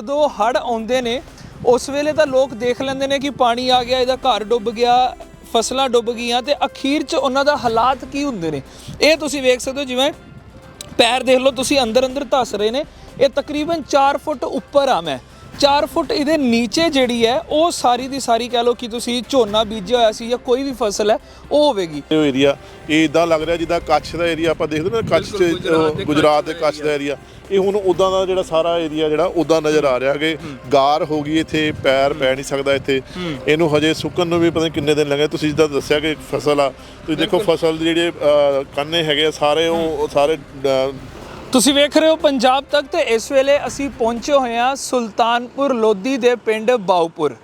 ਜਦੋਂ ਹੜ ਆਉਂਦੇ ਨੇ। ਉਸ ਵੇਲੇ ਤਾਂ ਲੋਕ ਦੇਖ ਲੈਂਦੇ ਨੇ ਕਿ ਪਾਣੀ ਆ ਗਿਆ, ਇਹਦਾ ਘਰ ਡੁੱਬ ਗਿਆ, ਫਸਲਾਂ ਡੁੱਬ ਗਈਆਂ ਤੇ ਅਖੀਰ 'ਚ ਉਹਨਾਂ ਦਾ ਹਾਲਾਤ ਕੀ ਹੁੰਦੇ ਨੇ? ਇਹ ਤੁਸੀਂ ਵੇਖ ਸਕਦੇ ਹੋ, ਜਿਵੇਂ ਪੈਰ ਦੇਖ ਲਓ, ਤੁਸੀਂ ਅੰਦਰ ਅੰਦਰ ਧਸ ਰਹੇ ਨੇ। ਇਹ ਤਕਰੀਬਨ 4 ਫੁੱਟ ਉੱਪਰ ਆ ਮੈਂ। 4 ਫੁੱਟ ਇਹਦੇ ਨੀਚੇ ਜਿਹੜੀ ਹੈ ਉਹ ਸਾਰੀ ਦੀ ਸਾਰੀ ਕਹਿ ਲਓ ਕਿ ਤੁਸੀਂ ਝੋਨਾ ਬੀਜਿਆ ਹੋਇਆ ਸੀ ਜਾਂ ਕੋਈ ਵੀ ਫਸਲ ਹੈ ਉਹ ਹੋਵੇਗੀ। ਇਹ ਏਰੀਆ ਇਹ ਇਦਾਂ ਲੱਗ ਰਿਹਾ ਜਿੱਦਾਂ ਕੱਛ ਦਾ ਏਰੀਆ ਆਪਾਂ ਦੇਖਦੇ ਨਾ ਕੱਛ ਚ ਗੁਜਰਾਤ ਦੇ ਕੱਛ ਦਾ ਏਰੀਆ ਇਹ ਹੁਣ ਉਦਾਂ ਦਾ ਜਿਹੜਾ ਸਾਰਾ ਏਰੀਆ ਜਿਹੜਾ ਉਦਾਂ ਨਜ਼ਰ ਆ ਰਿਹਾ ਕਿ ਗਾਰ ਹੋ ਗਈ ਇੱਥੇ ਪੈਰ ਪੈ ਨਹੀਂ ਸਕਦਾ ਇੱਥੇ। ਇਹਨੂੰ ਹਜੇ ਸੁੱਕਣ ਨੂੰ ਵੀ ਪਤਾ ਨਹੀਂ ਕਿੰਨੇ ਦਿਨ ਲੱਗੇ। ਤੁਸੀਂ ਜਿੱਦਾਂ ਦੱਸਿਆ ਕਿ ਫਸਲ ਆ ਤੁਸੀਂ ਦੇਖੋ ਫਸਲ ਦੇ ਜਿਹੜੇ ਕੰਨੇ ਹੈਗੇ ਆ ਸਾਰੇ ਉਹ ਸਾਰੇ ਤੁਸੀਂ ਵੇਖ ਰਹੇ ਹੋ ਪੰਜਾਬ ਤੱਕ ਤੇ ਇਸ ਵੇਲੇ ਅਸੀਂ ਪਹੁੰਚੇ ਹੋਏ ਹਾਂ ਸੁਲਤਾਨਪੁਰ ਲੋਧੀ ਦੇ ਪਿੰਡ ਬਾਉਪੁਰ।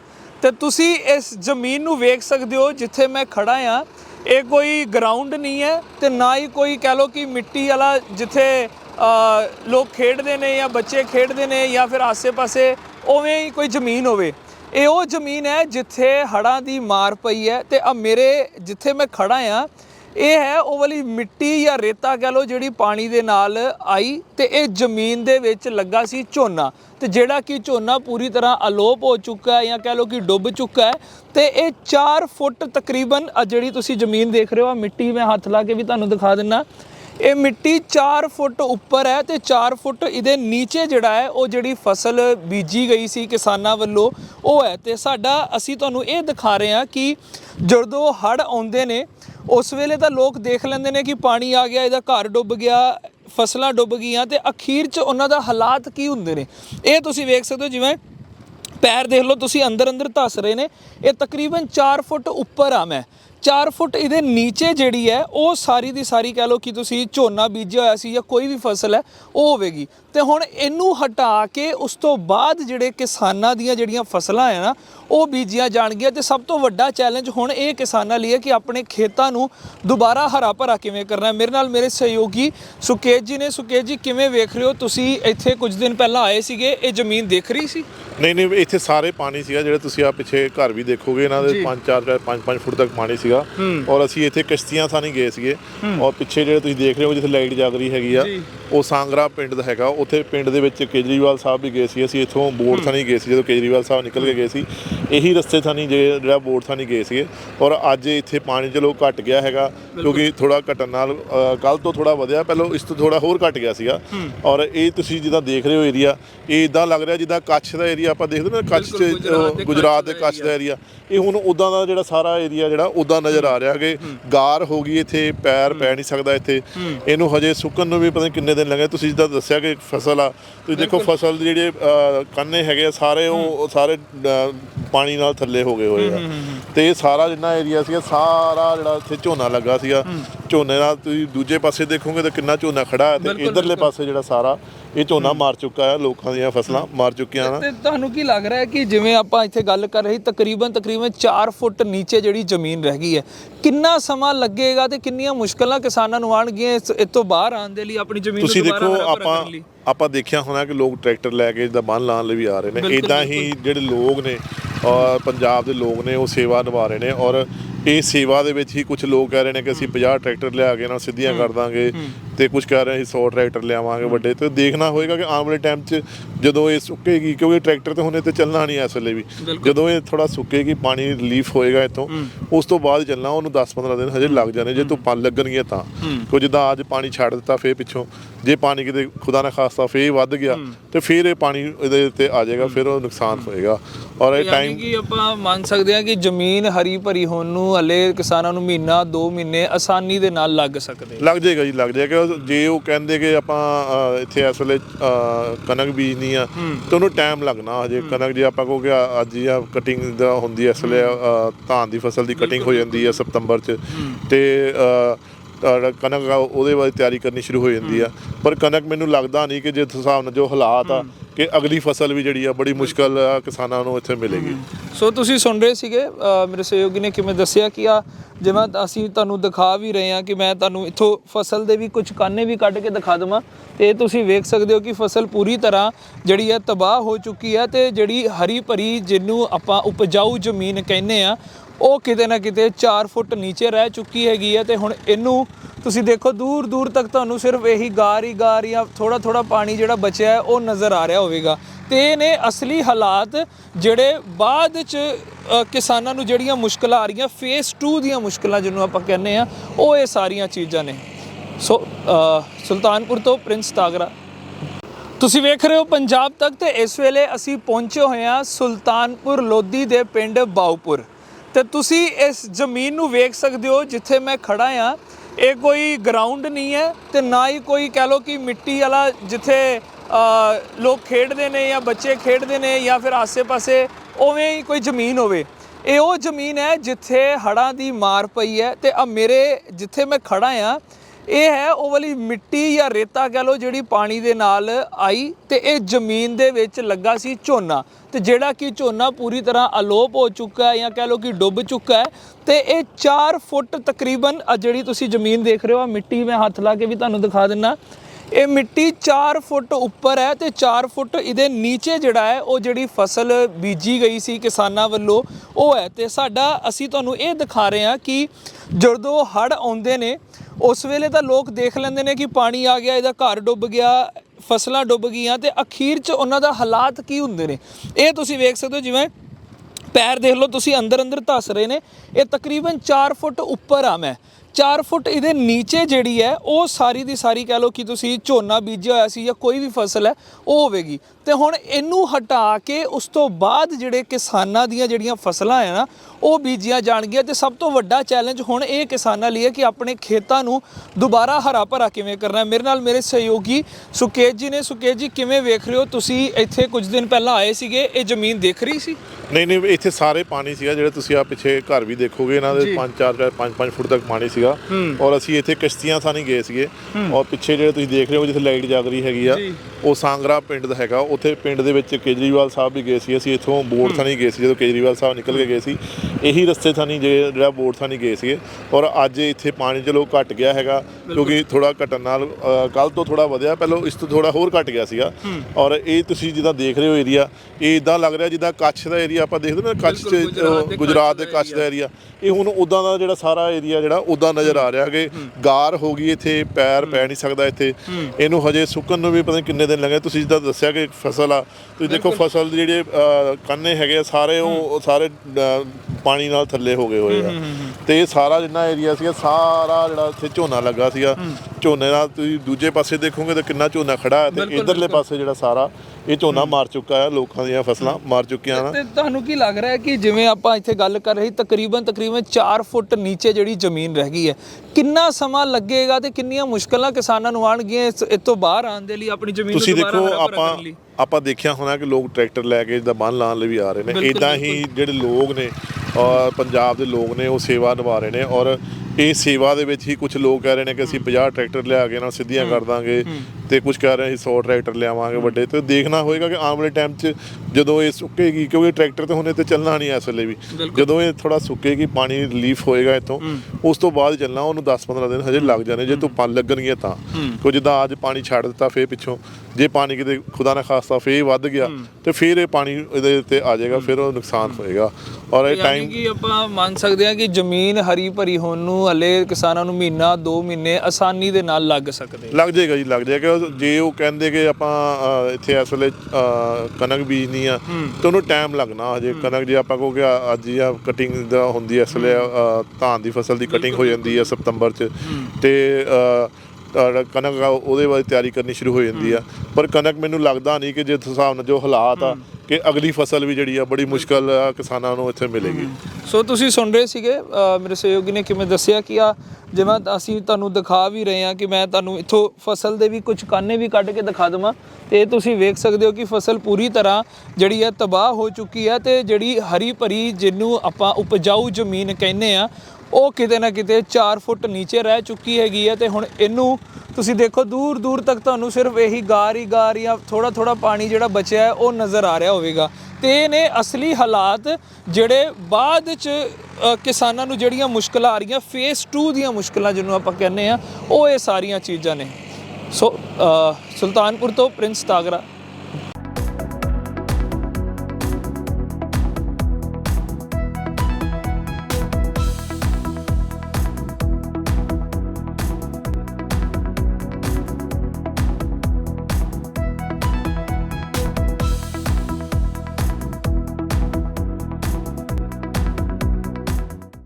ਤੇ ਤੁਸੀਂ ਇਸ ਜ਼ਮੀਨ ਨੂੰ ਵੇਖ ਸਕਦੇ ਹੋ ਜਿੱਥੇ ਮੈਂ ਖੜਾ ਹਾਂ। ਇਹ ਕੋਈ ਗਰਾਊਂਡ ਨਹੀਂ ਹੈ ਤੇ ਨਾ ਹੀ ਕੋਈ ਕਹਿ ਲਓ ਕਿ ਮਿੱਟੀ ਵਾਲਾ ਜਿੱਥੇ ਲੋਕ ਖੇਡਦੇ ਨੇ ਜਾਂ ਬੱਚੇ ਖੇਡਦੇ ਨੇ ਜਾਂ ਫਿਰ ਆਸੇ-ਪਾਸੇ ਉਵੇਂ ਹੀ ਕੋਈ ਜ਼ਮੀਨ ਹੋਵੇ। ਇਹ ਉਹ ਜ਼ਮੀਨ ਹੈ ਜਿੱਥੇ ਹੜਾਂ ਦੀ ਮਾਰ ਪਈ ਹੈ ਤੇ ਆ ਮੇਰੇ, ਜਿੱਥੇ ਮੈਂ ਖੜਾ ਹਾਂ ਇਹ ਹੈ ਉਹ ਵਾਲੀ ਮਿੱਟੀ ਜਾਂ ਰੇਤਾ ਕਹ ਲਓ ਜਿਹੜੀ ਪਾਣੀ ਦੇ ਨਾਲ ਆਈ ਤੇ ਇਹ ਜ਼ਮੀਨ ਦੇ ਵਿੱਚ ਲੱਗਾ ਸੀ ਝੋਨਾ। ਤੇ ਜਿਹੜਾ ਕਿ ਝੋਨਾ ਪੂਰੀ ਤਰ੍ਹਾਂ ਅਲੋਪ ਹੋ ਚੁੱਕਾ ਹੈ ਜਾਂ ਕਹ ਲਓ ਕਿ ਡੁੱਬ ਚੁੱਕਾ ਹੈ ਤੇ ਇਹ 4 ਫੁੱਟ ਤਕਰੀਬਨ ਜਿਹੜੀ ਤੁਸੀਂ ਜ਼ਮੀਨ ਦੇਖ ਰਹੇ ਹੋ ਮਿੱਟੀ ਮੈਂ ਹੱਥ ਲਾ ਕੇ ਵੀ ਤੁਹਾਨੂੰ ਦਿਖਾ ਦਿੰਨਾ। ਇਹ ਮਿੱਟੀ 4 ਫੁੱਟ ਉੱਪਰ ਹੈ ਤੇ 4 ਫੁੱਟ ਇਹਦੇ ਨੀਚੇ ਜਿਹੜਾ ਹੈ ਉਹ ਜਿਹੜੀ ਫਸਲ ਬੀਜੀ ਗਈ ਸੀ ਕਿਸਾਨਾਂ ਵੱਲੋਂ, ਉਹ ਹੈ। ਤੇ ਸਾਡਾ ਅਸੀਂ ਤੁਹਾਨੂੰ ਇਹ ਦਿਖਾ ਰਹੇ ਹਾਂ ਕਿ ਜਦੋਂ ਹੜ ਆਉਂਦੇ ਨੇ ਉਸ ਵੇਲੇ ਤਾਂ ਲੋਕ ਦੇਖ ਲੈਂਦੇ ਨੇ ਕਿ ਪਾਣੀ ਆ ਗਿਆ, ਇਹਦਾ ਘਰ ਡੁੱਬ ਗਿਆ, ਫਸਲਾਂ ਡੁੱਬ ਗਈਆਂ ਤੇ ਅਖੀਰ 'ਚ ਉਹਨਾਂ ਦਾ ਹਾਲਾਤ ਕੀ ਹੁੰਦੇ ਨੇ? ਇਹ ਤੁਸੀਂ ਵੇਖ ਸਕਦੇ ਹੋ, ਜਿਵੇਂ ਪੈਰ ਦੇਖ ਲਓ, ਤੁਸੀਂ ਅੰਦਰ ਅੰਦਰ ਧੱਸ ਰਹੇ ਨੇ। ਇਹ ਤਕਰੀਬਨ 4 ਫੁੱਟ ਉੱਪਰ ਆ ਮੈਂ। 4 ਫੁੱਟ ਇਹਦੇ ਨੀਚੇ ਜਿਹੜੀ ਹੈ, ਉਹ ਸਾਰੀ ਦੀ ਸਾਰੀ ਕਹਿ ਲਓ ਕਿ ਤੁਸੀਂ ਝੋਨਾ ਬੀਜਿਆ ਹੋਇਆ ਸੀ ਜਾਂ ਕੋਈ ਵੀ ਫਸਲ ਹੈ, ਉਹ ਹੋਵੇਗੀ। ਤੇ ਹੁਣ ਇਹਨੂੰ ਹਟਾ ਕੇ ਉਸ ਤੋਂ ਬਾਅਦ ਜਿਹੜੇ ਕਿਸਾਨਾਂ ਦੀਆਂ ਜਿਹੜੀਆਂ ਫਸਲਾਂ ਹੈ ਨਾ ਉਹ ਬੀਜੀਆਂ ਜਾਣਗੀਆਂ ਤੇ ਸਭ ਤੋਂ ਵੱਡਾ ਚੈਲੰਜ ਹੁਣ ਇਹ ਕਿਸਾਨਾਂ ਲਈ ਹੈ ਕਿ ਆਪਣੇ ਖੇਤਾਂ ਨੂੰ ਦੁਬਾਰਾ ਹਰਾ ਭਰਾ ਕਿਵੇਂ ਕਰਨਾ ਹੈ। ਮੇਰੇ ਨਾਲ ਮੇਰੇ ਸਹਿਯੋਗੀ ਸੁਕੇਤ ਜੀ ਨੇ। ਸੁਕੇਤ ਜੀ ਕਿਵੇਂ ਵੇਖ ਰਹੇ ਹੋ? ਤੁਸੀਂ ਇੱਥੇ ਕੁਝ ਦਿਨ ਪਹਿਲਾਂ ਆਏ ਸੀਗੇ ਇਹ ਜ਼ਮੀਨ ਦੇਖ ਰਹੀ ਸੀ? ਨਹੀਂ ਨਹੀਂ ਇੱਥੇ ਸਾਰੇ ਪਾਣੀ ਸੀਗਾ ਜਿਹੜੇ ਤੁਸੀਂ ਆ ਪਿੱਛੇ ਘਰ ਵੀ ਦੇਖੋਗੇ ਇਹਨਾਂ ਦੇ 5 4 5 5 ਫੁੱਟ ਤੱਕ ਪਾਣੀ ਸੀਗਾ। ਔਰ ਅਸੀਂ ਇੱਥੇ ਕਿਸ਼ਤੀਆਂ ਥਾਣੀ ਗਏ ਸੀਗੇ। ਔਰ ਪਿੱਛੇ ਜਿਹੜੇ ਤੁਸੀਂ ਦੇਖ ਰਹੇ ਹੋ ਜਿੱਥੇ ਲਾਈਟ ਜਗ ਰਹੀ ਹੈਗੀ ਆ। ਉਹ ਸਾਂਗਰਾ ਪਿੰਡ ਦਾ ਹੈਗਾ। ਉੱਥੇ ਪਿੰਡ ਦੇ ਵਿੱਚ ਕੇਜਰੀਵਾਲ ਸਾਹਿਬ ਵੀ ਗਏ ਸੀ। ਅਸੀਂ ਇੱਥੋਂ ਬੋਰਡ ਥਾਣੀ ਗਏ ਸੀ ਜਦੋਂ ਕੇਜਰੀਵਾਲ ਸਾਹਿਬ ਨਿਕਲ ਕੇ ਗਏ ਸੀ। ਇਹੀ ਰਸਤੇ ਜੇ- ਜਿਹੜਾ ਬੋਰਡ ਥਾਣੀ ਗਏ ਸੀਗੇ ਔਰ ਅੱਜ ਇੱਥੇ ਪਾਣੀ ਚਲੋ ਘਟ ਗਿਆ ਹੈਗਾ ਕਿਉਂਕਿ ਥੋੜਾ ਘਟਣ ਨਾਲ ਕੱਲ ਤੋਂ ਥੋੜਾ ਵਧਿਆ ਪਹਿਲਾਂ ਇਸ ਤੋਂ ਥੋੜਾ ਹੋਰ ਘਟ ਗਿਆ ਸੀਗਾ। ਔਰ ਇਹ ਤੁਸੀਂ ਜਿੱਦਾਂ ਦੇਖ ਰਹੇ ਹੋ ਏਰੀਆ ਇਹ ਇਦਾਂ ਲੱਗ ਰਿਹਾ ਜਿੱਦਾਂ ਕੱਛ ਦਾ ਏਰੀਆ ਆਪਾਂ ਦੇਖਦੇ ਨਾ ਕੱਛ ਚ ਗੁਜਰਾਤ ਦੇ ਕੱਛ ਦਾ ਏਰੀਆ ਇਹ ਹੁਣ ਉਦਾਂ ਦਾ ਜਿਹੜਾ ਸਾਰਾ ਏਰੀਆ ਜਿਹੜਾ ਉਦਾਂ ਨਜ਼ਰ ਆ ਰਿਹਾ ਕਿ ਗਾਰ ਹੋ ਗਈ ਇੱਥੇ ਪੈਰ ਪੈ ਨਹੀਂ ਸਕਦਾ ਇੱਥੇ। ਇਹਨੂੰ ਹਜੇ ਸੁੱਕਣ ਨੂੰ ਵੀ ਪਤਾ ਨਹੀਂ ਕਿੰਨੇ ਦਿਨ ਲੱਗੇ। ਤੁਸੀਂ ਜਿੱਦਾਂ ਦੱਸਿਆ ਕਿ ਫਸਲ ਆ ਤੁਸੀਂ ਦੇਖੋ ਫਸਲ ਜਿਹੜੇ ਕੰਨੇ ਹੈਗੇ ਸਾਰੇ ਉਹ ਸਾਰੇ ਪਾਣੀ ਨਾਲ ਥੱਲੇ ਹੋ ਗਏ ਹੋਏ ਆ। ਤੇ ਇਹ ਸਾਰਾ ਜਿੰਨਾ ਏਰੀਆ ਸੀਗਾ ਸਾਰਾ ਜਿਹੜਾ ਇੱਥੇ ਝੋਨਾ ਲੱਗਾ ਸੀਗਾ। ਝੋਨੇ ਨਾਲ ਤੁਸੀਂ ਦੂਜੇ ਪਾਸੇ ਦੇਖੋਗੇ ਤਾਂ ਕਿੰਨਾ ਝੋਨਾ ਖੜਾ ਹੈ ਤੇ ਇਧਰਲੇ ਪਾਸੇ ਜਿਹੜਾ ਸਾਰਾ ਇਹ ਝੋਨਾ ਮਾਰ ਚੁੱਕਾ ਹੈ ਲੋਕਾਂ ਦੀਆਂ ਫਸਲਾਂ ਮਾਰ ਚੁੱਕੀਆਂ ਹਨ। ਤੇ ਤੁਹਾਨੂੰ ਕੀ ਲੱਗ ਰਿਹਾ ਹੈ ਕਿ ਜਿਵੇਂ ਆਪਾਂ ਇੱਥੇ ਗੱਲ ਕਰ ਰਹੀ ਤਕਰੀਬਨ ਤਕਰੀਬਨ 4 ਫੁੱਟ ਨੀਚੇ ਜਿਹੜੀ ਜ਼ਮੀਨ ਰਹਿ ਗਈ ਹੈ। ਕਿੰਨਾ ਸਮਾਂ ਲੱਗੇਗਾ ਤੇ ਕਿੰਨੀਆਂ ਮੁਸ਼ਕਲਾਂ ਕਿਸਾਨਾਂ ਨੂੰ ਆਣਗੀਆਂ ਇਸ ਤੋਂ ਬਾਹਰ ਆਉਣ ਦੇ ਲਈ ਆਪਣੀ ਜ਼ਮੀਨ ਨੂੰ ਦੁਬਾਰਾ ਦੇਖੋ ਆਪਾਂ ਆਪਾਂ ਦੇਖਿਆ ਹੋਣਾ ਕਿ ਲੋਕ ਟਰੈਕਟਰ ਲੈ ਕੇ ਜਿੱਦਾਂ ਬੰਨ ਲਾਉਣ ਲਈ ਵੀ ਆ ਰਹੇ ਨੇ। ਇਦਾਂ ਹੀ ਜਿਹੜੇ ਲੋਕ ਨੇ ਔਰ ਪੰਜਾਬ ਦੇ ਲੋਕ ਨੇ ਉਹ ਸੇਵਾ ਨਿਭਾ ਰਹੇ ਨੇ ਔਰ ਇਹ ਸੇਵਾ ਦੇ ਵਿੱਚ ਹੀ ਕੁਝ ਲੋਕ ਕਹਿ ਰਹੇ ਨੇ ਕਿ ਅਸੀਂ 50 ਟਰੈਕਟਰ ਲਿਆ ਕੇ ਨਾਲ ਸਿੱਧੀਆਂ ਕਰ ਦਾਂਗੇ ਤੇ ਕੁਝ ਕਹਿ ਰਹੇ ਅਸੀਂ 100 ਟਰੈਕਟਰ ਲਿਆਵਾਂਗੇ ਵੱਡੇ। ਤੇ ਦੇਖਣਾ ਹੋਏਗਾ ਕਿ ਆਉਣ ਵਾਲੇ ਟਾਈਮ 'ਚ ਜਦੋਂ ਇਹ ਸੁੱਕੇਗੀ ਕਿਉਂਕਿ ਟਰੈਕਟਰ ਤੇ ਹੁਣੇ ਤੇ ਚੱਲਣਾ ਨਹੀਂ ਇਸ ਵੇਲੇ ਵੀ। ਜਦੋਂ ਇਹ ਥੋੜਾ ਸੁੱਕੇਗੀ ਪਾਣੀ ਰਿਲੀਫ ਹੋਏਗਾ ਇਤੋਂ ਉਸ ਤੋਂ ਬਾਅਦ ਚੱਲਣਾ ਉਹਨੂੰ 10-15 ਦਿਨ ਹਜੇ ਲੱਗ ਜਾਣੇ ਜੇ ਧੁੱਪਾਂ ਲੱਗਣਗੀਆਂ ਤਾਂ। ਕਿਉਂ ਜਿੱਦਾਂ ਅੱਜ ਪਾਣੀ ਛੱਡ ਦਿੱਤਾ ਫੇਰ ਪਿੱਛੋਂ ਜੇ ਪਾਣੀ ਕਿਤੇ ਖੁਦਾ ਨਾ ਖਾਸਤਾ ਫੇਰ ਵੱਧ ਗਿਆ ਤੇ ਫੇਰ ਇਹ ਪਾਣੀ ਇਹਦੇ ਉੱਤੇ ਆ ਜਾਏਗਾ ਫਿਰ ਉਹ ਨੁਕਸਾਨ ਹੋਏਗਾ। ਔਰ ਇਹ ਟਾਈਮ ਕਿ ਆਪਾਂ ਮੰਨ ਸਕਦੇ ਹਾਂ ਕਿ ਜ਼ਮੀਨ ਹਰੀ ਭਰੀ ਹੋਣ ਨੂੰ ਹਲੇ ਕਿਸਾਨਾਂ ਨੂੰ ਮਹੀਨਾ 2 ਮਹੀਨੇ ਆਸਾਨੀ ਦੇ ਨਾਲ ਲੱਗ ਸਕਦੇ। ਲੱਗ ਜਾਏਗਾ ਜੀ ਲੱਗ ਜਾਏਗਾ ਜੇ ਉਹ ਕਹਿੰਦੇ ਕਿ ਆਪਾਂ ਇੱਥੇ ਇਸ ਵੇਲੇ ਅਹ, ਕਣਕ ਬੀਜਣੀ ਆ ਤੇ ਉਹਨੂੰ ਟਾਈਮ ਲੱਗਣਾ ਹਜੇ। ਕਣਕ ਜੇ ਆਪਾਂ ਕਹੋਗੇ ਆ- ਅੱਜ ਜਾਂ ਕਟਿੰਗ ਦਾ ਹੁੰਦੀ ਐ ਇਸ ਵੇਲੇ ਧਾਨ ਦੀ ਫਸਲ ਦੀ ਕਟਿੰਗ ਹੋ ਜਾਂਦੀ ਹੈ ਸਤੰਬਰ ਚ। ਤੇ ਤੁਹਾਡਾ ਕਣਕ ਆ ਉਹਦੇ ਬਾਰੇ ਤਿਆਰੀ ਕਰਨੀ ਸ਼ੁਰੂ ਹੋ ਜਾਂਦੀ ਆ। ਪਰ ਕਣਕ ਮੈਨੂੰ ਲੱਗਦਾ ਨਹੀਂ ਕਿ ਜਿਸ ਹਿਸਾਬ ਨਾਲ ਜੋ ਹਾਲਾਤ ਆ ਕਿ ਅਗਲੀ ਫਸਲ ਵੀ ਜਿਹੜੀ ਆ ਬੜੀ ਮੁਸ਼ਕਲ ਆ ਕਿਸਾਨਾਂ ਨੂੰ ਇੱਥੇ ਮਿਲੇਗੀ। ਸੋ ਤੁਸੀਂ ਸੁਣ ਰਹੇ ਸੀਗੇ ਅ, ਮੇਰੇ ਸਹਿਯੋਗੀ ਨੇ ਕਿਵੇਂ ਦੱਸਿਆ ਕਿ ਆ ਜਿਵੇਂ ਅਸੀਂ ਤੁਹਾਨੂੰ ਦਿਖਾ ਵੀ ਰਹੇ ਹਾਂ ਕਿ ਮੈਂ ਤੁਹਾਨੂੰ ਇੱਥੋਂ ਫਸਲ ਦੇ ਵੀ ਕੁਝ ਕਾਨੇ ਵੀ ਕੱਢ ਕੇ ਦਿਖਾ ਦਵਾਂ ਤੇ ਇਹ ਤੁਸੀਂ ਵੇਖ ਸਕਦੇ ਹੋ ਕਿ ਫਸਲ ਪੂਰੀ ਤਰ੍ਹਾਂ ਜਿਹੜੀ ਹੈ ਤਬਾਹ ਹੋ ਚੁੱਕੀ ਹੈ ਤੇ ਜਿਹੜੀ ਹਰੀ ਭਰੀ ਜਿਹਨੂੰ ਆਪਾਂ ਉਪਜਾਊ ਜ਼ਮੀਨ ਕਹਿੰਦੇ ਆ ਉਹ ਕਿਤੇ ਨਾ ਕਿਤੇ 4 ਫੁੱਟ ਨੀਚੇ ਰਹਿ ਚੁੱਕੀ ਹੈਗੀ ਹੈ ਤੇ ਹੁਣ ਇਹਨੂੰ ਤੁਸੀਂ ਦੇਖੋ ਦੂਰ ਦੂਰ ਤੱਕ ਤੁਹਾਨੂੰ ਸਿਰਫ ਇਹੀ ਗਾਰ ਹੀ ਗਾਰ ਜਾਂ ਥੋੜਾ ਥੋੜਾ ਪਾਣੀ ਜਿਹੜਾ ਬਚਿਆ ਹੈ, ਉਹ ਨਜ਼ਰ ਆ ਰਿਹਾ ਹੋਵੇਗਾ। ਤੇ ਇਹ ਨੇ ਅਸਲੀ ਹਾਲਾਤ ਜਿਹੜੇ ਬਾਅਦ ਚ ਕਿਸਾਨਾਂ ਨੂੰ ਜਿਹੜੀਆਂ ਮੁਸ਼ਕਲਾਂ ਆ ਰਹੀਆਂ ਫੇਸ 2 ਦੀਆਂ ਮੁਸ਼ਕਲਾਂ ਜਿਹਨੂੰ ਆਪਾਂ ਕਹਿੰਦੇ ਆ ਉਹ ਇਹ ਸਾਰੀਆਂ ਚੀਜ਼ਾਂ ਨੇ। ਸੋ ਸੁਲਤਾਨਪੁਰ ਤੋਂ ਪ੍ਰਿੰਸ ਤਾਗਰਾ ਤੁਸੀਂ ਵੇਖ ਰਹੇ ਹੋ ਪੰਜਾਬ ਤੱਕ ਤੇ ਇਸ ਵੇਲੇ ਅਸੀਂ ਪਹੁੰਚੇ ਹੋਏ ਹਾਂ ਸੁਲਤਾਨਪੁਰ ਲੋਧੀ ਦੇ ਪਿੰਡ ਬਾਉਪੁਰ ਤੇ ਤੁਸੀਂ ਇਸ ਜ਼ਮੀਨ ਨੂੰ ਵੇਖ ਸਕਦੇ ਹੋ ਜਿੱਥੇ ਮੈਂ ਖੜਾ ਹਾਂ। ਇਹ ਕੋਈ ਗਰਾਊਂਡ ਨਹੀਂ ਹੈ ਤੇ ਨਾ ਹੀ ਕੋਈ ਕਹਿ ਲੋ ਕਿ ਮਿੱਟੀ ਵਾਲਾ ਜਿੱਥੇ ਲੋਕ ਖੇਡਦੇ ਨੇ ਜਾਂ ਬੱਚੇ ਖੇਡਦੇ ਨੇ ਜਾਂ ਫਿਰ ਆਸੇ-ਪਾਸੇ ਉਵੇਂ ਹੀ ਕੋਈ ਜ਼ਮੀਨ ਹੋਵੇ। ਇਹ ਉਹ ਜ਼ਮੀਨ ਹੈ ਜਿੱਥੇ ਹੜ੍ਹਾਂ ਦੀ ਮਾਰ ਪਈ ਹੈ ਤੇ ਆ ਮੇਰੇ, ਜਿੱਥੇ ਮੈਂ ਖੜਾ ਹਾਂ ਇਹ ਹੈ ਉਹ ਵਾਲੀ ਮਿੱਟੀ ਜਾਂ ਰੇਤਾ ਕਹ ਲੋ ਜਿਹੜੀ ਪਾਣੀ ਦੇ ਨਾਲ ਆਈ ਤੇ ਇਹ ਜ਼ਮੀਨ ਦੇ ਵਿੱਚ ਲੱਗਾ ਸੀ ਝੋਨਾ। ਤੇ ਜਿਹੜਾ ਕਿ ਝੋਨਾ ਪੂਰੀ ਤਰ੍ਹਾਂ ਅਲੋਪ ਹੋ ਚੁੱਕਾ ਹੈ ਜਾਂ ਕਹ ਲੋ ਕਿ ਡੁੱਬ ਚੁੱਕਾ ਹੈ ਤੇ ਇਹ 4 ਫੁੱਟ ਤਕਰੀਬਨ ਜਿਹੜੀ ਤੁਸੀਂ ਜ਼ਮੀਨ ਦੇਖ ਰਹੇ ਹੋ ਮਿੱਟੀ ਮੈਂ ਹੱਥ ਲਾ ਕੇ ਵੀ ਤੁਹਾਨੂੰ ਦਿਖਾ ਦਿੰਨਾ। ਇਹ ਮਿੱਟੀ 4 ਫੁੱਟ ਉੱਪਰ ਹੈ ਤੇ 4 ਫੁੱਟ ਇਹਦੇ ਨੀਚੇ ਜਿਹੜਾ ਹੈ ਉਹ ਜਿਹੜੀ ਫਸਲ ਬੀਜੀ ਗਈ ਸੀ ਕਿਸਾਨਾਂ ਵੱਲੋਂ, ਉਹ ਹੈ। ਤੇ ਸਾਡਾ ਅਸੀਂ ਤੁਹਾਨੂੰ ਇਹ ਦਿਖਾ ਰਹੇ ਹਾਂ ਕਿ ਜਦੋਂ ਹੜ ਆਉਂਦੇ ਨੇ ਉਸ ਵੇਲੇ ਤਾਂ ਲੋਕ ਦੇਖ ਲੈਂਦੇ ਨੇ ਕਿ ਪਾਣੀ ਆ ਗਿਆ, ਇਹਦਾ ਘਰ ਡੁੱਬ ਗਿਆ, ਫਸਲਾਂ ਡੁੱਬ ਗਈਆਂ ਤੇ ਅਖੀਰ 'ਚ ਉਹਨਾਂ ਦਾ ਹਾਲਾਤ ਕੀ ਹੁੰਦੇ ਨੇ? ਇਹ ਤੁਸੀਂ ਵੇਖ ਸਕਦੇ ਹੋ ਜਿਵੇਂ ਪੈਰ ਦੇਖ ਲਓ, ਤੁਸੀਂ ਅੰਦਰ ਅੰਦਰ ਧਸ ਰਹੇ ਨੇ। ਇਹ ਤਕਰੀਬਨ 4 ਫੁੱਟ ਉੱਪਰ ਆ ਮੈਂ। 4 ਫੁੱਟ ਇਹਦੇ ਨੀਚੇ ਜਿਹੜੀ ਹੈ ਉਹ ਸਾਰੀ ਦੀ ਸਾਰੀ ਕਹਿ ਲਓ ਕਿ ਤੁਸੀਂ ਝੋਨਾ ਬੀਜਿਆ ਹੋਇਆ ਸੀ ਜਾਂ ਕੋਈ ਵੀ ਫਸਲ ਹੈ ਉਹ ਹੋਵੇਗੀ। ਤੇ ਹੁਣ ਇਹਨੂੰ ਹਟਾ ਕੇ ਉਸ ਤੋਂ ਬਾਅਦ ਜਿਹੜੇ ਕਿਸਾਨਾਂ ਦੀਆਂ ਜਿਹੜੀਆਂ ਫਸਲਾਂ ਹੈ ਨਾ ਉਹ ਬੀਜੀਆਂ ਜਾਣਗੀਆਂ। ਤੇ ਸਭ ਤੋਂ ਵੱਡਾ ਚੈਲੰਜ ਹੁਣ ਇਹ ਕਿਸਾਨਾਂ ਲਈ ਹੈ ਕਿ ਆਪਣੇ ਖੇਤਾਂ ਨੂੰ ਦੁਬਾਰਾ ਹਰਾ ਭਰਾ ਕਿਵੇਂ ਕਰਨਾ ਮੇਰੇ ਨਾਲ ਮੇਰੇ ਸਹਿਯੋਗੀ ਸੁਕੇਤ ਜੀ ਨੇ। ਸੁਕੇਤ ਜੀ ਕਿਵੇਂ ਵੇਖ ਰਹੇ ਹੋ? ਤੁਸੀਂ ਇੱਥੇ ਕੁਝ ਦਿਨ ਪਹਿਲਾਂ ਆਏ ਸੀਗੇ ਇਹ ਜ਼ਮੀਨ ਦੇਖ ਰਹੀ ਸੀ? ਨਹੀਂ ਨਹੀਂ ਇੱਥੇ ਸਾਰੇ ਪਾਣੀ ਸੀਗਾ ਜਿਹੜੇ ਤੁਸੀਂ ਆ ਪਿੱਛੇ ਘਰ ਵੀ ਦੇਖੋਗੇ ਇਹਨਾਂ ਦੇ 5 4 5 5 ਫੁੱਟ ਤੱਕ ਪਾਣੀ ਸੀਗਾ। ਔਰ ਅਸੀਂ ਇੱਥੇ ਕਿਸ਼ਤੀਆਂ ਸਾਨੀ ਗਏ ਸੀਗੇ। ਔਰ ਪਿੱਛੇ ਜਿਹੜੇ ਤੁਸੀਂ ਦੇਖ ਰਹੇ ਹੋ ਜਿੱਥੇ ਲਾਈਟ ਜਗ ਰਹੀ ਹੈਗੀ ਆ। ਉਹ ਸਾਂਗਰਾ ਪਿੰਡ ਦਾ ਹੈਗਾ ਉੱਥੇ ਪਿੰਡ ਦੇ ਵਿੱਚ ਕੇਜਰੀਵਾਲ ਸਾਹਿਬ ਵੀ ਗਏ ਸੀ ਅਸੀਂ ਇੱਥੋਂ ਬੋਰਡ ਥਾਣੀ ਗਏ ਸੀ ਜਦੋਂ ਕੇਜਰੀਵਾਲ ਸਾਹਿਬ ਨਿਕਲ ਕੇ ਗਏ ਸੀ ਇਹੀ ਰਸਤੇ ਥਾਣੀ ਜਿਹੜਾ ਬੋਰਡ ਥਾਣੀ ਗਏ ਸੀਗੇ ਔਰ ਅੱਜ ਇੱਥੇ ਪਾਣੀ ਚਲੋ ਘਟ ਗਿਆ ਹੈਗਾ ਕਿਉਂਕਿ ਥੋੜਾ ਘਟਣ ਨਾਲ ਕੱਲ ਤੋਂ ਥੋੜਾ ਵਧਿਆ ਪਹਿਲਾਂ ਇਸ ਤੋਂ ਥੋੜਾ ਹੋਰ ਘਟ ਗਿਆ ਸੀਗਾ। ਔਰ ਇਹ ਤੁਸੀਂ ਜਿੱਦਾਂ ਦੇਖ ਰਹੇ ਹੋ ਏਰੀਆ ਇਹ ਇਦਾਂ ਲੱਗ ਰਿਹਾ ਜਿੱਦਾਂ ਕੱਛ ਦਾ ਏਰੀਆ ਆਪਾਂ ਦੇਖਦੇ ਨਾ ਕੱਛ ਚ ਗੁਜਰਾਤ ਦੇ ਕੱਛ ਦਾ ਏਰੀਆ। ਇਹ ਹੁਣ ਉਦਾਂ ਦਾ ਜਿਹੜਾ ਸਾਰਾ ਏਰੀਆ ਜਿਹੜਾ ਉਦਾਂ ਨਜ਼ਰ ਆ ਰਿਹਾ ਕਿ ਗਾਰ ਹੋ ਗਈ ਇੱਥੇ ਪੈਰ ਪੈ ਨਹੀਂ ਸਕਦਾ ਇੱਥੇ। ਇਹਨੂੰ ਹਜੇ ਸੁੱਕਣ ਨੂੰ ਵੀ ਪਤਾ ਨਹੀਂ ਕਿੰਨੇ ਦਿਨ ਲੱਗੇ ਤੁਸੀਂ ਜਿੱਦਾਂ ਦੱਸਿਆ ਕਿ ਫਸਲ ਆ ਤੁਸੀਂ ਦੇਖੋ ਫਸਲ ਦੇ ਜਿਹੜੇ ਅਹ, ਕੰਨੇ ਹੈਗੇ ਆ ਸਾਰੇ ਉਹ ਸਾਰੇ ਅਹ, ਪਾਣੀ ਨਾਲ ਥੱਲੇ ਹੋ ਗਏ ਹੋਏ ਆ। ਤੇ ਇਹ ਸਾਰਾ ਜਿੰਨਾ ਏਰੀਆ ਸੀਗਾ ਸਾਰਾ ਜਿਹੜਾ ਇੱਥੇ ਝੋਨਾ ਲੱਗਾ ਸੀਗਾ। ਝੋਨੇ ਨਾਲ ਤੁਸੀਂ ਦੂਜੇ ਪਾਸੇ ਦੇਖੋਗੇ ਤਾਂ ਕਿੰਨਾ ਝੋਨਾ ਖੜਾ ਹੈ ਤੇ ਇਧਰਲੇ। ਪਾਸੇ ਜਿਹੜਾ ਸਾਰਾ ਇਹ ਝੋਨਾ ਮਾਰ ਚੁੱਕਾ ਹੈ ਲੋਕਾਂ ਦੀਆਂ ਫਸਲਾਂ ਮਾਰ ਚੁੱਕੀਆਂ ਹਨ। ਤੇ ਤੁਹਾਨੂੰ ਕੀ ਲੱਗ ਰਿਹਾ ਹੈ ਕਿ ਜਿਵੇਂ ਆਪਾਂ ਇੱਥੇ ਗੱਲ ਕਰ ਰਹੀ ਤਕਰੀਬਨ ਤਕਰੀਬਨ 4 ਫੁੱਟ ਨੀਚੇ ਜਿਹੜੀ ਜ਼ਮੀਨ ਰਹਿ ਗਈ ਹੈ ਕਿੰਨਾ ਸਮਾਂ ਲੱਗੇਗਾ ਤੇ ਕਿੰਨੀਆਂ ਮੁਸ਼ਕਲਾਂ ਕਿਸਾਨਾਂ ਨੂੰ ਆਣਗੀਆਂ ਇਸ ਤੋਂ ਬਾਹਰ ਆਉਣ ਦੇ ਲਈ ਆਪਣੀ ਜ਼ਮੀਨ ਨੂੰ ਤੁਸੀਂ ਦੁਬਾਰਾ ਦੇਖੋ ਹਰਾ ਭਰਾ ਆਪਾਂ ਕਰਨ ਲਈ? ਆਪਾਂ ਦੇਖਿਆ ਹੋਣਾ ਕਿ ਲੋਕ ਟਰੈਕਟਰ ਲੈ ਕੇ ਜਿੱਦਾਂ ਬੰਨ ਲਾਉਣ ਲਈ ਵੀ ਆ ਰਹੇ ਨੇ। ਇਦਾਂ ਹੀ ਜਿਹੜੇ ਲੋਕ ਨੇ ਔਰ ਪੰਜਾਬ ਦੇ ਲੋਕ ਨੇ ਉਹ ਸੇਵਾ ਨਿਭਾ ਰਹੇ ਨੇ ਔਰ ਇਹ ਸੇਵਾ ਦੇ ਵਿੱਚ ਹੀ ਕੁਝ ਲੋਕ ਕਹਿ ਰਹੇ ਨੇ ਕਿ ਅਸੀਂ 50 ਟਰੈਕਟਰ ਲਿਆ ਕੇ ਨਾਲ ਸਿੱਧੀਆਂ ਕਰ ਦਾਂਗੇ। ਤੇ ਕੁਝ ਕਹਿ ਰਹੇ ਅਸੀਂ 100 ਟਰੈਕਟਰ ਲਿਆਵਾਂਗੇ ਵੱਡੇ ਤੇ ਦੇਖਣਾ ਹੋਏਗਾ ਕਿ ਆਉਣ ਵਾਲੇ ਟਾਈਮ 'ਚ ਜਦੋਂ ਇਹ ਸੁੱਕੇਗੀ ਕਿਉਂਕਿ ਟਰੈਕਟਰ ਤੇ ਹੁਣੇ ਤੇ ਚੱਲਣਾ ਨਹੀਂ ਇਸ ਵੇਲੇ ਵੀ। ਜਦੋਂ ਇਹ ਥੋੜਾ ਸੁੱਕੇਗੀ ਪਾਣੀ ਰਿਲੀਫ ਹੋਏਗਾ ਇਤੋਂ ਉਸ ਤੋਂ ਬਾਅਦ ਚੱਲਣਾ ਉਹਨੂੰ 10-15 ਦਿਨ ਹਜੇ ਲੱਗ ਜਾਣੇ ਜੇ ਧੁੱਪਾਂ ਲੱਗਣਗੀਆਂ ਤਾਂ। ਕਿਉਂ ਜਿੱਦਾਂ ਅੱਜ ਪਾਣੀ ਛੱਡ ਦਿੱਤਾ ਫੇਰ ਪਿੱਛੋਂ ਜੇ ਪਾਣੀ ਕਿਤੇ ਖੁਦਾ ਨਾ ਖਾਸਤਾ ਫੇਰ ਵੱਧ ਗਿਆ ਤੇ ਫੇਰ ਇਹ ਪਾਣੀ ਇਹਦੇ ਉੱਤੇ ਆ ਜਾਏਗਾ ਫਿਰ ਉਹ ਨੁਕਸਾਨ ਹੋਏਗਾ। ਔਰ ਇਹ ਟਾਈਮ ਕਿ ਆਪਾਂ ਮੰਨ ਸਕਦੇ ਹਾਂ ਕਿ ਜ਼ਮੀਨ ਹਰੀ ਭਰੀ ਹੋਣ ਨੂੰ ਹਲੇ ਕਿਸਾਨਾਂ ਨੂੰ ਮਹੀਨਾ 2 ਮਹੀਨੇ ਆਸਾਨੀ ਦੇ ਨਾਲ ਲੱਗ ਸਕਦੇ। ਲੱਗ ਜਾਏਗਾ ਜੀ ਲੱਗ ਜਾਏਗਾ। ਜੇ ਉਹ ਕਹਿੰਦੇ ਕਿ ਆਪਾਂ ਅ, ਇੱਥੇ ਇਸ ਵੇਲੇ ਅ, ਕਣਕ ਬੀਜਣੀ ਆ ਤੇ ਉਹਨੂੰ ਟਾਈਮ ਲੱਗਣਾ ਹਜੇ। ਕਣਕ ਜੇ ਆਪਾਂ ਕਹੋਗੇ ਆ- ਅੱਜ ਜਾਂ ਕਟਿੰਗ ਦਾ ਹੁੰਦੀ ਹੈ ਇਸ ਵੇਲੇ ਅ, ਧਾਨ ਦੀ ਫਸਲ ਦੀ ਕਟਿੰਗ ਹੋ ਜਾਂਦੀ ਹੈ ਸਤੰਬਰ 'ਚ। ਤੇ ਅ, ਕਣਕ ਆ ਉਹਦੇ ਬਾਰੇ ਤਿਆਰੀ ਕਰਨੀ ਸ਼ੁਰੂ ਹੋ ਜਾਂਦੀ ਆ। ਪਰ ਕਣਕ ਮੈਨੂੰ ਲੱਗਦਾ ਨਹੀਂ ਕਿ ਜਿਸ ਹਿਸਾਬ ਨਾਲ ਜੋ ਹਾਲਾਤ ਆ ਕਿ ਅਗਲੀ ਫਸਲ ਵੀ ਜਿਹੜੀ ਆ ਬੜੀ ਮੁਸ਼ਕਲ ਆ ਕਿਸਾਨਾਂ ਨੂੰ ਇੱਥੇ ਮਿਲੇਗੀ। ਸੋ ਤੁਸੀਂ ਸੁਣ ਰਹੇ ਸੀਗੇ ਮੇਰੇ ਸਹਿਯੋਗੀ ਨੇ ਕਿਵੇਂ ਦੱਸਿਆ ਕਿ ਆ ਜਿਵੇਂ ਅਸੀਂ ਤੁਹਾਨੂੰ ਦਿਖਾ ਵੀ ਰਹੇ ਹਾਂ ਕਿ ਮੈਂ ਤੁਹਾਨੂੰ ਇੱਥੋਂ ਫਸਲ ਦੇ ਵੀ ਕੁਝ ਕਾਨੇ ਵੀ ਕੱਢ ਕੇ ਦਿਖਾ ਦਵਾਂ ਤੇ ਤੁਸੀਂ ਵੇਖ ਸਕਦੇ ਹੋ ਕਿ ਫਸਲ ਪੂਰੀ ਤਰ੍ਹਾਂ ਜਿਹੜੀ ਹੈ ਤਬਾਹ ਹੋ ਚੁੱਕੀ ਹੈ ਤੇ ਜਿਹੜੀ ਹਰੀ ਭਰੀ ਜਿਹਨੂੰ ਆਪਾਂ ਉਪਜਾਊ ਜ਼ਮੀਨ ਕਹਿੰਦੇ ਆ ਉਹ ਕਿਤੇ ਨਾ ਕਿਤੇ 4 ਫੁੱਟ ਨੀਚੇ ਰਹਿ ਚੁੱਕੀ ਹੈਗੀ ਹੈ ਤੇ ਹੁਣ ਇਹਨੂੰ ਤੁਸੀਂ ਦੇਖੋ ਦੂਰ ਦੂਰ ਤੱਕ ਤੁਹਾਨੂੰ ਸਿਰਫ ਇਹੀ ਗਾਰ ਹੀ ਗਾਰ ਜਾਂ ਥੋੜਾ ਥੋੜਾ ਪਾਣੀ ਜਿਹੜਾ ਬਚਿਆ ਹੈ, ਉਹ ਨਜ਼ਰ ਆ ਰਿਹਾ ਹੋਵੇਗਾ। ਤੇ ਇਹ ਨੇ ਅਸਲੀ ਹਾਲਾਤ ਜਿਹੜੇ ਬਾਅਦ ਚ ਕਿਸਾਨਾਂ ਨੂੰ ਜਿਹੜੀਆਂ ਮੁਸ਼ਕਲਾਂ ਆ ਰਹੀਆਂ ਫੇਸ 2 ਦੀਆਂ ਮੁਸ਼ਕਲਾਂ ਜਿਹਨੂੰ ਆਪਾਂ ਕਹਿੰਦੇ ਆ ਉਹ ਇਹ ਸਾਰੀਆਂ ਚੀਜ਼ਾਂ ਨੇ। ਸੋ ਸੁਲਤਾਨਪੁਰ ਤੋਂ ਪ੍ਰਿੰਸ ਤਾਗਰਾ